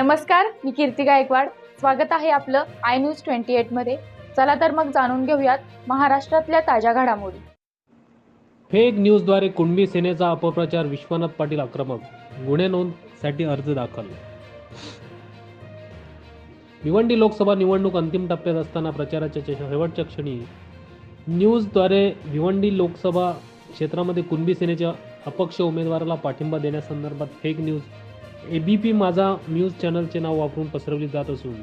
नमस्कार मी कीर्ती गायकवाड. स्वागत आहे आपलं आय न्यूज ट्वेंटी एटमध्ये चला तर मग जाणून घेऊयात महाराष्ट्रातल्या ताज्या घडामोडी. फेक न्यूजद्वारे कुणबी सेनेचा अपप्रचार विश्वनाथ पाटील आक्रमक. गुन्हे नोंदसाठी अर्ज दाखल. भिवंडी लोकसभा निवडणूक अंतिम टप्प्यात असताना प्रचाराच्या शेवटच्या क्षणी न्यूजद्वारे भिवंडी लोकसभा क्षेत्रामध्ये कुणबी सेनेच्या अपक्ष उमेदवाराला पाठिंबा देण्यासंदर्भात fake news A B P Majha news चॅनलचे नाव वापरून पसरवली जात असून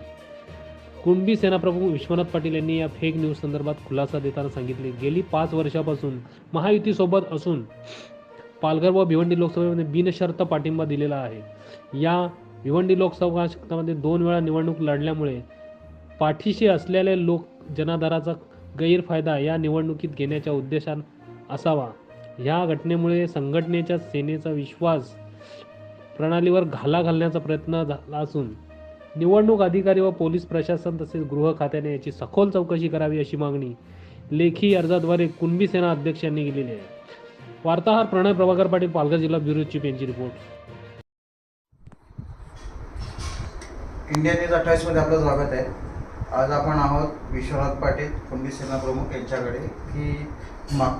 कुणबी सेनाप्रमुख विश्वनाथ पाटील यांनी या फेक न्यूज संदर्भात खुलासा देताना सांगितले. गेली पाच वर्षापासून महायुतीसोबत असून पालघर व भिवंडी लोकसभेमध्ये बिनशर्त पाठिंबा दिलेला आहे. या भिवंडी लोकसभा क्षेत्रामध्ये दोन वेळा निवडणूक लढल्यामुळे पाठीशी असलेले लोक जनाधाराचा गैरफायदा या निवडणुकीत घेण्याच्या उद्देशान असावा. ह्या घटनेमुळे संघटनेच्या सेनेचा विश्वास प्रणालीवर घाला घालण्याचा प्रयत्न झाला असून निवडणूक अधिकारी व पोलीस प्रशासन तसेच गृह खात्याने याची सखोल चौकशी करावी अशी मागणी लेखी अर्जाद्वारे कुणबी सेना अध्यक्ष यांनी केलेली आहे. वार्ताहर प्रणय प्रभाकर पाटील पालघर जिल्हा ब्युरो चीफ यांची रिपोर्ट. इंडिया न्यूज अठ्ठावीसमध्ये आपलं स्वागत आहे. आज आपण आहोत विश्वनाथ पाटील कुणबी सेना प्रमुख यांच्याकडे की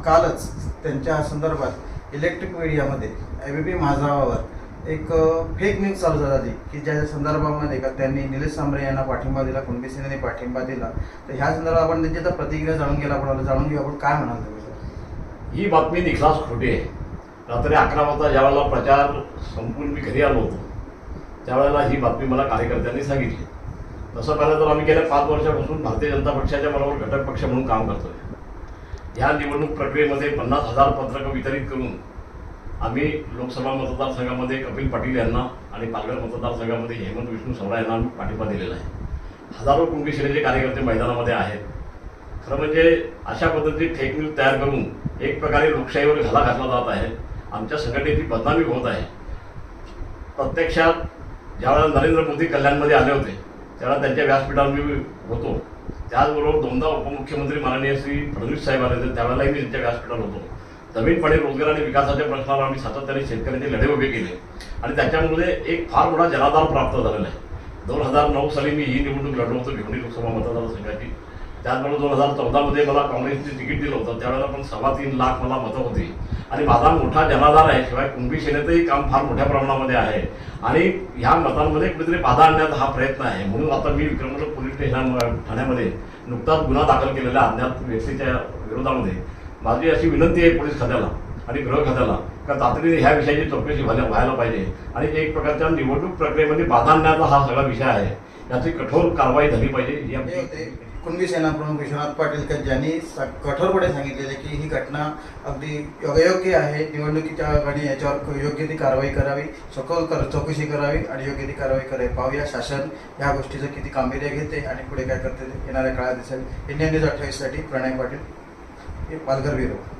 कालच त्यांच्या संदर्भात इलेक्ट्रिक मीडियामध्ये ए बी पी माझावावर एक फेक न्यूज चालू ती की ज्या संदर्भामध्ये का त्यांनी निलेश सांबरे यांना पाठिंबा दिला कुणबी सेनेने पाठिंबा दिला तर ह्या संदर्भात आपण त्यांची आता प्रतिक्रिया जाणून घ्यायला आपण जाणून घेऊ आपण काय म्हणाल तुम्ही ही बातमी निखलास खोटी आहे. रात्री अकरा वाजता ज्यावेळेला प्रचार संपून मी घरी आलो होतो त्यावेळेला ही बातमी मला कार्यकर्त्यांनी सांगितली. तसं पाहिलं तर आम्ही गेल्या पाच वर्षापासून भारतीय जनता पक्षाच्या बरोबर घटक पक्ष म्हणून काम करतोय. या निवडणूक प्रक्रियेमध्ये पन्नास हजार पत्रकं वितरित करून आम्ही लोकसभा मतदारसंघामध्ये कपिल पाटील यांना आणि पालघर मतदारसंघामध्ये हेमंत विष्णू सवरा यांना आम्ही पाठिंबा दिलेला आहे. हजारो कुणबी कार्यकर्ते मैदानामध्ये आहेत. खरं म्हणजे अशा पद्धतीने फेक न्यूज तयार करून एक प्रकारे लोकशाहीवर घाला घातला जात आहे. आमच्या संघटनेची बदनामी होत आहे. प्रत्यक्षात ज्यावेळेला नरेंद्र मोदी कल्याणमध्ये आले होते त्यावेळेला त्यांच्या व्यासपीठावर मी होतो. त्याचबरोबर दोनदा उपमुख्यमंत्री माननीय श्री फडणवीस साहेब आले होते त्यावेळेलाही मी त्यांच्या व्यासपीठावर होतो. जमीन रोजगार आणि विकासाच्या प्रश्नाला आम्ही सातत्याने शेतकऱ्यांचे लढे उभे केले. आणि त्याच्यामुळे एक फार मोठा जनाधार प्राप्त झालेला आहे. दोन हजार नऊ साली मी ही निवडणूक लढलो होतो भिवंडी लोकसभा मतदारसंघाची त्याचबरोबर दोन हजार चौदामध्ये मला काँग्रेसचे तिकीट दिलं होतं. त्यावेळेला पण सव्वा तीन लाख मला मतं होती. आणि माझा मोठा जनाधार आहे शिवाय कुणबी सेनेचंही काम फार मोठ्या प्रमाणामध्ये आहे. आणि ह्या मतांमध्ये कुठेतरी बाधा आणण्याचा हा प्रयत्न आहे. म्हणून आता मी विक्रमनगर पोलीस स्टेशन ठाण्यामध्ये नुकताच गुन्हा दाखल केलेल्या अज्ञात व्यक्तीच्या विरोधामध्ये. माझी अशी विनंती आहे पोलीस खात्याला आणि गृह खात्याला का तातडीने ह्या विषयाची चौकशी व्हायला व्हायला पाहिजे. आणि एक प्रकारच्या निवडणूक प्रक्रियेमध्ये बाधा आणण्याचा हा सगळा विषय आहे. याची कठोर कारवाई झाली पाहिजे. ही कुणबी सेना प्रमुख विश्वनाथ पाटील ज्यांनी स- कठोरपणे सांगितलेले की ही घटना अगदी योग्य आहे. निवडणुकीच्या आणि याच्यावर योग्य ती कारवाई करावी सखोल कर चौकशी करावी आणि योग्य ती कारवाई करावी. पाहूया शासन या गोष्टीचं किती गांभीर्य घेते आणि पुढे काय करते ते येणाऱ्या काळात दिसेल. इंडियन न्यूज अठ्ठावीससाठी प्रणय पाटील. हे पालघर ब्युरो